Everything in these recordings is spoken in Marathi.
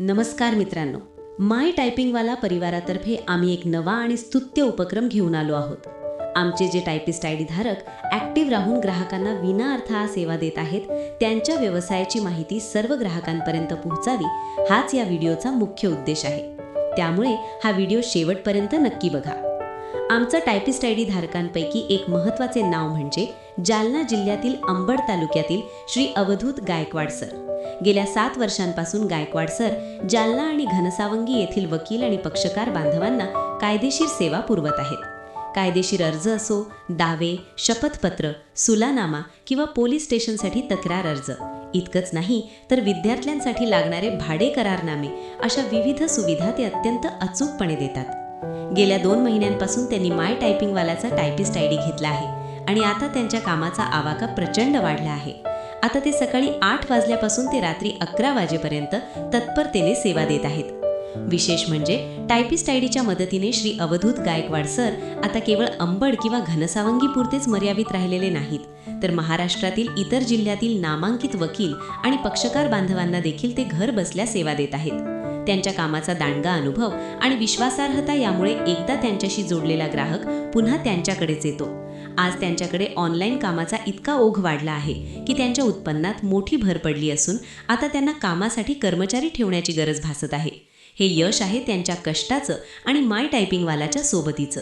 नमस्कार मित्रांनो. माय टायपिंगवाला परिवारातर्फे आम्ही एक नवा आणि स्तुत्य उपक्रम घेऊन आलो आहोत. आमचे जे टायपिस्ट आय डी धारक ॲक्टिव्ह राहून ग्राहकांना विनाअर्थ हा सेवा देत आहेत त्यांच्या व्यवसायाची माहिती सर्व ग्राहकांपर्यंत पोहोचावी हाच या व्हिडिओचा मुख्य उद्देश आहे. त्यामुळे हा व्हिडिओ शेवटपर्यंत नक्की बघा. आमचं टायपिस्ट आय डी धारकांपैकी एक महत्त्वाचे नाव म्हणजे जालना जिल्ह्यातील अंबड तालुक्यातील श्री अवधूत गायकवाड सर. गेल्या सात वर्षांपासून गायकवाड सर जालना आणि घनसावंगी येथील वकील आणि पक्षकार बांधवांना कायदेशीर सेवा पुरवत आहेत. कायदेशीर अर्ज असो दावे शपथपत्र सुलानामा किंवा पोलीस स्टेशनसाठी तक्रार अर्ज. इतकंच नाही तर विद्यार्थ्यांसाठी लागणारे भाडे करारनामे अशा विविध सुविधा ते अत्यंत अचूकपणे देतात. गेल्या दोन महिन्यांपासून त्यांनी माय टायपिंगवाल्याचा टायपिस्ट आय डी घेतला आहे आणि आता त्यांच्या कामाचा आवाका प्रचंड वाढला आहे. आता ते सकाळी आठ वाजल्यापासून ते रात्री अकरा वाजेपर्यंत तत्परतेने सेवा देत आहेत. विशेष म्हणजे टायपिस्ट आय डीच्या मदतीने श्री अवधूत गायकवाड सर आता केवळ अंबड किंवा घनसावंगीपुरतेच मर्यादित राहिलेले नाहीत तर महाराष्ट्रातील इतर जिल्ह्यातील नामांकित वकील आणि पक्षकार बांधवांना देखील ते घर बसल्या सेवा देत आहेत. त्यांच्या कामाचा दांडगा अनुभव आणि विश्वासार्हता यामुळे एकदा त्यांच्याशी जोडलेला ग्राहक पुन्हा त्यांच्याकडेच येतो. आज त्यांच्याकडे ऑनलाईन कामाचा इतका ओघ वाढला आहे की त्यांच्या उत्पन्नात मोठी भर पडली असून आता त्यांना कामासाठी कर्मचारी ठेवण्याची गरज भासत आहे. हे यश आहे त्यांच्या कष्टाचं आणि माय टायपिंगवालाच्या सोबतीचं.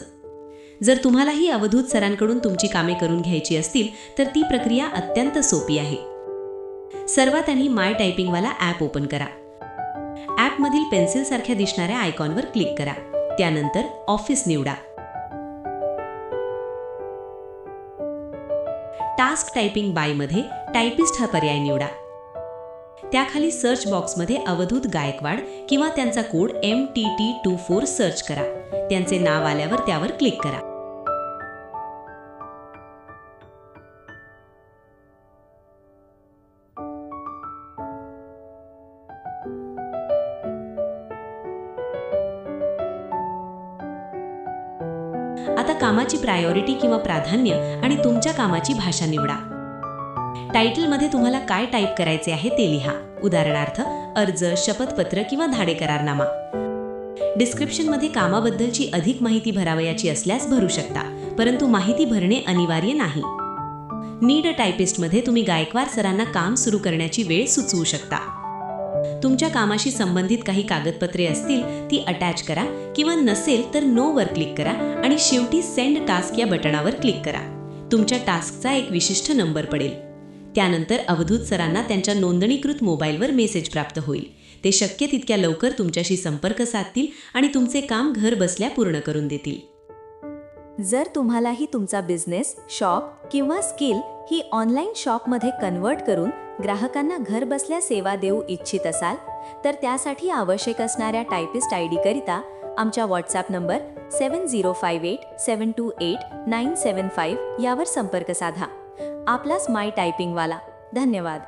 जर तुम्हालाही अवधूत सरांकडून तुमची कामे करून घ्यायची असतील तर ती प्रक्रिया अत्यंत सोपी आहे. सर्वात आधी माय टायपिंगवाला ॲप ओपन करा. ॲपमधील पेन्सिलसारख्या दिसणाऱ्या आयकॉनवर क्लिक करा. त्यानंतर ऑफिस निवडा. टास्क टायपिंग बायमध्ये टायपिस्ट हा पर्याय निवडा. त्याखाली सर्च बॉक्समध्ये अवधूत गायकवाड किंवा त्यांचा code M T T two four search करा. त्यांचे नाव आल्यावर त्यावर क्लिक करा. आता कामाची प्रायोरिटी किंवा प्राधान्य आणि तुमच्या कामाची भाषा निवडा. टायटलमध्ये तुम्हाला काय टाईप करायचे आहे ते लिहा. उदाहरणार्थ अर्ज शपथपत्र किंवा धाडे करारनामा. डिस्क्रिप्शनमध्ये कामाबद्दलची अधिक माहिती भरावयाची असल्यास भरू शकता परंतु माहिती भरणे अनिवार्य नाही. नीड टायपिस्टमध्ये तुम्ही गायकवाड सरांना काम सुरू करण्याची वेळ सुचवू शकता. तुमच्या कामाशी संबंधित काही कागदपत्रे असतील ती अटॅच करा. किंवा नसेल तर नो वर क्लिक करा आणि शेवटी सेंड टास्क या बटणावर क्लिक करा. तुमच्या टास्कचा एक विशिष्ट नंबर पडेल. त्यानंतर अवधूत सरांना त्यांच्या नोंदणीकृत मोबाईलवर मेसेज प्राप्त होईल. ते शक्य तितक्या लवकर तुमच्याशी संपर्क साधतील आणि तुमचे काम घर बसल्या पूर्ण करून देतील. जर तुम्हालाही तुमचा बिझनेस शॉप किंवा स्किल ही ऑनलाईन शॉपमध्ये कन्वर्ट करून ग्राहकांना घर बसल्या सेवा देऊ इच्छित असाल तर त्यासाठी आवश्यक असणाऱ्या टायपिस्ट आय डीकरिता आमच्या WhatsApp number seven zero five eight seven two eight nine seven five यावर संपर्क साधा. आपलाच माय टायपिंगवाला धन्यवाद.